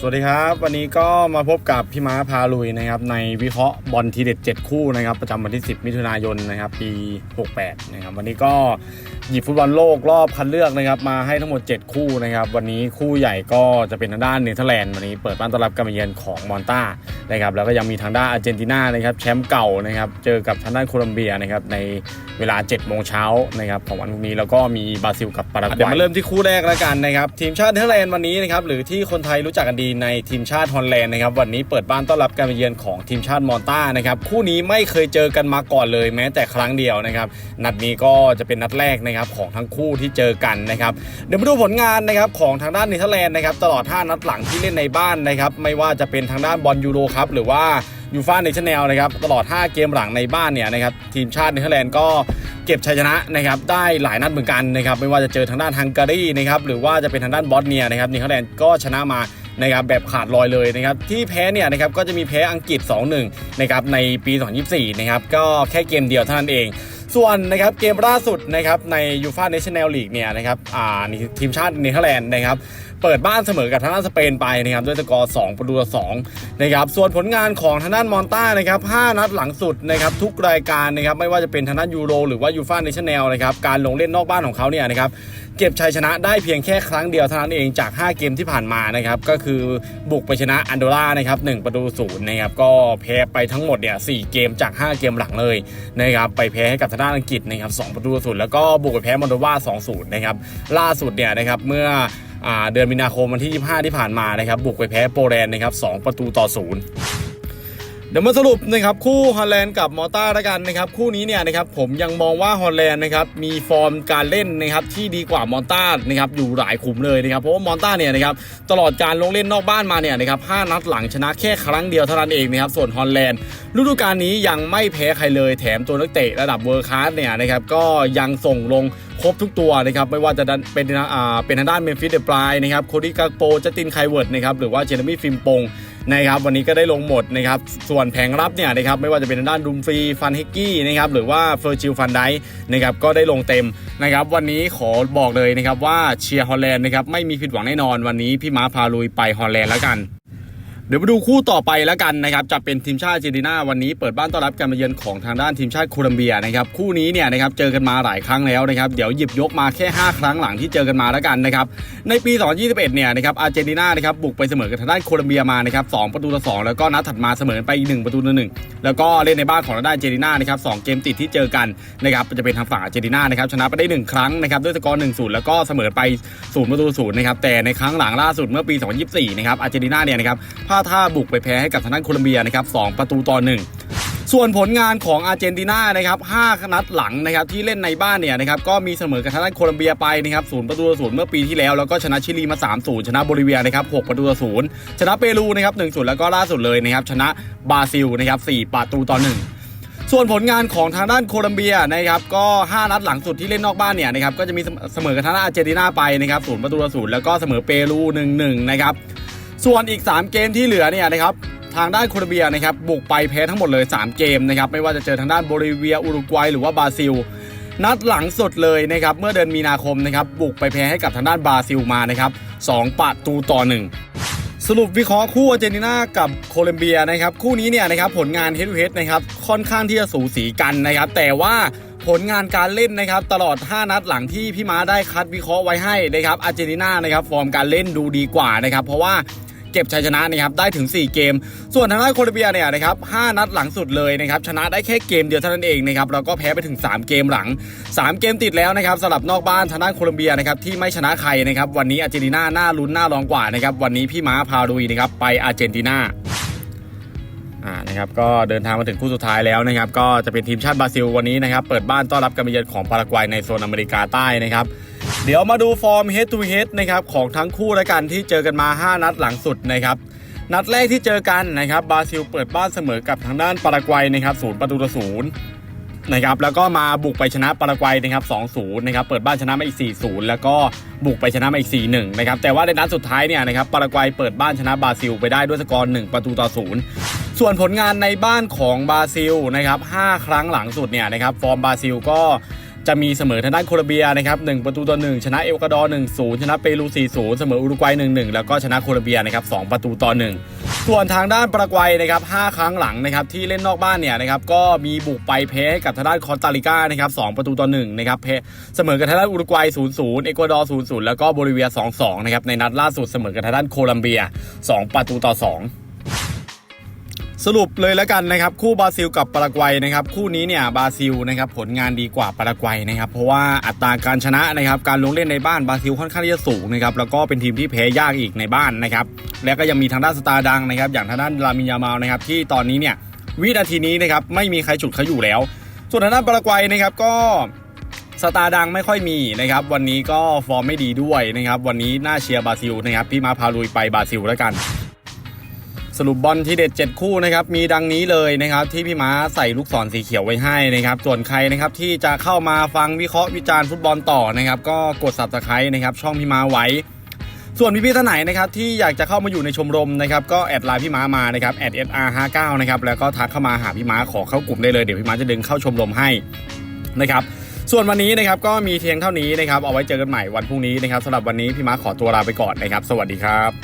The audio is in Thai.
สวัสดีครับ วันนี้ก็มาพบกับพี่ม้าพาลุยนะครับ ในวิเคราะห์บอลทีเด็ด 7 คู่นะครับ ประจำวันที่ 10 มิถุนายนนะครับ ปี 68 นะครับ วันนี้ก็หยิบฟุตบอลโลกรอบคัดเลือกนะครับ มาให้ทั้งหมด 7 คู่นะครับ วันนี้คู่ใหญ่ก็จะเป็นทางด้านเนเธอร์แลนด์วันนี้เปิดบ้านต้อนรับการมาเยือนของมอนตานะครับแล้วก็ยังมีทางด้านอาร์เจนตินานะครับแชมป์เก่านะครับเจอกับทางด้านโคลัมเบียนะครับในเวลา7โมงเช้านะครับของวันพรุ่งนี้แล้วก็มีบราซิลกับปารากวัยเดี๋ยวมาเริ่มที่คู่แรกแล้วกันนะครับทีมชาติเนเธอร์แลนด์วันนี้นะครับหรือที่คนไทยรู้จักกันดีในทีมชาติฮอลแลนด์นะครับวันนี้เปิดบ้านต้อนรับการมาเยือนของทีมชาติมอนตานะครับคู่นี้ไม่เคยเจอกันมาก่อนเลยแม้แต่ครั้งเดียวนะครับนัดนี้ก็จะเป็นนัดแรกนะครับของทั้งคู่ที่เจอกันนะครับเดี๋ยวมาดูผลงานนะครับของทางด้านเนเธอร์แลนด์นะครับตลอด5นัดหลังที่เล่นในบ้านนะครับไม่ว่าจะเป็นทางด้านบอลยูโรครับหรือว่ายูฟ่าเนชั่นแนลนะครับตลอด 5 เกมหลังในบ้านเนี่ยนะครับทีมชาติเนเธอร์แลนด์ก็เก็บชัยชนะนะครับได้หลายนัดเหมือนกันนะครับไม่ว่าจะเจอทางด้านฮังการีนะครับหรือว่าจะเป็นทางด้านบอสเนียนะครับเนเธอร์แลนด์ก็ชนะมา นะครับแบบขาดลอยเลยนะครับที่แพ้เนี่ยนะครับก็จะมีแพ้อังกฤษ 2-1นะครับในปี 2024นะครับก็แค่เกมเดียวเท่านั้นเองส่วนนะครับเกมล่าสุดนะครับในยูฟ่าเนชั่นแนลลีกเนี่ยนะครับอ่าทีมชาติเนเธอร์แลนด์นะครับ เปิดบ้านเสมอกับทางด้านสเปนไปนะครับด้วยสกอร์2ประตูต่อ2นะครับส่วนผลงานของทางด้านมอนต้านะครับ5นัดหลังสุดนะครับทุกรายการนะครับไม่ว่าจะเป็นทางด้านยูโรหรือว่ายูฟ่าเนชั่นแนลนะครับการลงเล่นนอกบ้านของเขาเนี่ยนะครับเก็บชัยชนะได้เพียงแค่ครั้งเดียวเท่านั้นเองจาก 5 เกมที่ผ่านมานะครับก็คือบุกไปชนะอันโดรานะครับ1ประตูศูนย์นะครับก็แพ้ไปทั้งหมดเนี่ย4เกมจาก 5 เกมหลังเลยนะครับไปแพ้ให้กับทางด้านอังกฤษนะครับ2ประตูศูนย์แล้วก็บุกไปแพ้มอนโดวา2-0นะครับล่าสุดเนี่ยนะครับเมื่อ เดือนมีนาคมวันที่ 25 ที่ผ่านมานะครับบุกไปแพ้โปแลนด์นะครับ2ประตูต่อศูนย์ เดี๋ยวมาสรุปนะครับคู่ฮอลแลนด์กับมอต้าแล้วกันนะครับคู่นี้เนี่ยนะครับผมยังมองว่าฮอลแลนด์นะครับมีฟอร์มการเล่นนะครับที่ดีกว่ามอนต้านะครับอยู่หลายขุมเลยนะครับเพราะว่ามอนต้าเนี่ยนะครับตลอดการลงเล่นนอกบ้านมาเนี่ยนะครับห้านัดหลังชนะแค่ครั้งเดียวเท่านั้นเองนะครับส่วนฮอลแลนด์ฤดูกาลนี้ยังไม่แพ้ใครเลยแถมตัวนักเตะระดับเวอร์คลาสเนี่ยนะครับก็ยังส่งลงครบทุกตัวนะครับไม่ว่าจะเป็นอ่าเป็นทางด้านเมมฟิสเดปลายนะครับโคดี้กาโปจัตินไคเวิร์ดนะครับหรือว่าเจเรมี่ฟิมปง นะครับวันนี้ก็ได้ลงหมดนะครับส่วนแผงรับเนี่ยนะครับไม่ว่าจะเป็นด้านดุมฟรีฟันเฮกกี้นะครับหรือว่าเฟอร์ชิลฟันไดนะครับก็ได้ลงเต็มนะครับวันนี้ขอบอกเลยนะครับว่าเชียร์ฮอลแลนด์นะครับไม่มีผิดหวังแน่นอนวันนี้พี่ม้าพาลุยไปฮอลแลนด์แล้วกัน เดี๋ยวมาดูคู่ต่อไปแล้วกันนะครับจะเป็นทีมชาติเจนตินาวันนี้เปิดบ้านต้อนรับการมาเยือนของทางด้านทีมชาติโคลัมเบียนะครับคู่นี้เนี่ยนะครับเจอกันมาหลายครั้งแล้วนะครับเดี๋ยวหยิบยกมาแค่ 5 ครั้งหลังที่เจอกันมาแล้วกันนะครับในปี 2021 เนี่ยนะครับอาร์เจนตินานะครับบุกไปเสมอกับทางด้านโคลัมเบียมานะครับ2ประตูต่อ2แล้วก็นัดถัดมาเสมอไปอีก1ประตูต่อหนึ่งแล้วก็เล่นในบ้านของทางด้านเจนตินานะครับ2เกมติดที่เจอกันนะครับจะเป็นทางฝั่งอาร์เจนตินานะครับชนะไปได้ 1 ครั้งนะครับด้วยสกอร์1-0 แล้วก็เสมอไป0ประตู0นะครับแต่ในครั้งหลังล่าสุดเมื่อปี 2024 นะครับอาร์เจนตินาเนี่ยนะครับพลาดท่าบุกไปแพ้ให้กับทางด้านโคลัมเบียนะครับ2ประตูต่อ1ส่วนผลงานของอาร์เจนตินานะครับ5นัดหลังนะครับที่เล่นในบ้านเนี่ยนะครับก็มีเสมอกับทางด้านโคลัมเบียไปนะครับ0ประตูต่อ0เมื่อปีที่แล้ว แล้วก็ชนะชิลีมา3-0ชนะโบลิเวียนะครับ6ประตูต่อ0ชนะเปรูนะครับ1-0แล้วก็ล่าสุดเลยนะครับชนะบราซิลนะครับ4ประตูต่อ1ส่วนผลงานของทางด้านโคลัมเบียนะครับก็ 5 นัดหลังสุดที่เล่นนอกบ้านเนี่ยนะครับก็จะมีเสมอกับทางด้านอาร์เจนตินาไปนะครับ0ประตูต่อ0แล้วก็เสมอเปรู1-1นะครับ ส่วนอีก 3 เกมที่เหลือเนี่ยนะครับทางด้านโคลอมเบียนะครับบุกไปแพ้ทั้งหมดเลย 3 เกมนะครับไม่ว่าจะเจอทางด้านโบลิเวียอุรุกวัยหรือว่าบราซิล นัดหลังสุดเลยนะครับเมื่อเดือนมีนาคมนะครับบุกไปแพ้ให้กับทางด้านบราซิลมานะครับ2ประตูต่อ 1 สรุปวิเคราะห์คู่อาร์เจนตินากับโคลอมเบียนะครับคู่นี้เนี่ยนะครับผลงานเฮด o ูเฮดนะครับค่อนข้างที่จะสูสีกันนะครับแต่ว่าผลงานการเล่นนะครับตลอด 5 นัดหลังที่พี่ม้าได้คัดวิเคราะห์ไว้ให้นะครับอาร์เจนตินานะครับฟอร์มการเล่นดูดีกว่านะครับเพราะว่า เก็บชัยชนะนะครับได้ถึง 4 เกม ส่วนทางด้านโคลอมเบียเนี่ยนะครับ5นัดหลังสุดเลยนะครับชนะได้แค่เกมเดียวเท่านั้นเองนะครับแล้วก็แพ้ไปถึง 3 เกมหลัง 3 เกมติดแล้วนะครับสำหรับนอกบ้านทางด้านโคลอมเบียนะครับที่ไม่ชนะใครนะครับวันนี้อาร์เจนตินาหน้าลุ้นหน้ารองกว่านะครับวันนี้พี่ม้าพาลุยนะครับไปอาร์เจนตินาอ่านะครับก็เดินทางมาถึงคู่สุดท้ายแล้วนะครับก็จะเป็นทีมชาติบราซิลวันนี้นะครับเปิดบ้านต้อนรับการมาเยือนของปารากวัยในโซนอเมริกาใต้นะครับ เดี๋ยวมาดูฟอร์ม head to head นะครับของทั้งคู่แล้วกันที่เจอกันมา 5 นัดหลังสุดนะครับนัดแรกที่เจอกันนะครับบราซิลเปิดบ้านเสมอกับทางด้านปารากวัยนะครับศูนย์ประตูต่อศูนย์นะครับแล้วก็มาบุกไปชนะปารากวัยนะครับ2-0นะครับเปิดบ้านชนะมาอีก 4-0 แล้วก็บุกไปชนะมาอีก 4-1 นะครับแต่ว่าในนัดสุดท้ายเนี่ยนะครับปารากวัยเปิดบ้านชนะบราซิลไปได้ด้วยสกอร์1ประตูต่อศูนย์ส่วนผลงานในบ้านของบราซิลนะครับ5ครั้งหลังสุดเนี่ยนะครับฟอร์มบราซิลก็ จะมีเสมอทางด้านโคลอมเบียนะครับ1ประตูต่อ1ชนะเอลกวาดอร์1-0 ชนะเปรู 4-0 เสมออุรุกวัย 1-1 แล้วก็ชนะโคลอมเบียนะครับ2ประตูต่อ 1 ส่วนทางด้านปารากวัยนะครับ5ครั้งหลังนะครับที่เล่นนอกบ้านเนี่ยนะครับก็มีบุกไปแพ้ให้กับทางด้านคอสตาริกานะครับ2ประตูต่อ1นะครับแพ้เสมอกับทางด้านอุรุกวัย 0-0 เอกวาดอร์ 0-0 แล้วก็โบลิเวีย 2-2 นะครับในนัดล่าสุดเสมอกับทางด้านโคลัมเบีย 2 ประตูต่อ 2 สรุปเลยแล้วกันนะครับ คู่บราซิลกับปารากวัยนะครับ คู่นี้เนี่ยบราซิลนะครับผลงานดีกว่าปารากวัยนะครับ เพราะว่าอัตราการชนะนะครับการลงเล่นในบ้านบราซิลค่อนข้างที่จะสูงนะครับแล้วก็เป็นทีมที่แพ้ยากอีกในบ้านนะครับ แล้วก็ยังมีทางด้านสตาร์ดังนะครับ อย่างทางด้านลามินยามาลนะครับ ที่ตอนนี้เนี่ยวินาทีนี้นะครับไม่มีใครฉุดเขาอยู่แล้ว ส่วนทางด้านปารากวัยนะครับก็สตาร์ดังไม่ค่อยมีนะครับ วันนี้ก็ฟอร์มไม่ดีด้วยนะครับ วันนี้น่าเชียร์บราซิลนะครับพี่มาพาลุยไปบราซิลแล้วกัน สรุปบอลที่เด็ด 7 คู่นะครับมีดังนี้เลยนะครับที่พี่ม้าใส่ลูกศรสีเขียวไว้ให้นะครับส่วนใครนะครับที่จะเข้ามาฟังวิเคราะห์วิจารณ์ฟุตบอลต่อนะครับก็กด subscribe นะครับช่องพี่ม้าไว้ ส่วนพี่ๆท่านไหนนะครับที่อยากจะเข้ามาอยู่ในชมรมนะครับก็แอดไลน์พี่ม้ามานะครับแอด sr59 นะครับแล้วก็ทักเข้ามาหาพี่ม้าขอเข้ากลุ่มได้เลยเดี๋ยวพี่ม้าจะดึงเข้าชมรมให้นะครับส่วนวันนี้นะครับก็มีเพียงเท่านี้นะครับเอาไว้เจอกันใหม่วันพรุ่งนี้นะครับสำหรับวันนี้พี่ม้าขอตัวลาไปก่อนนะครับ สวัสดีครับ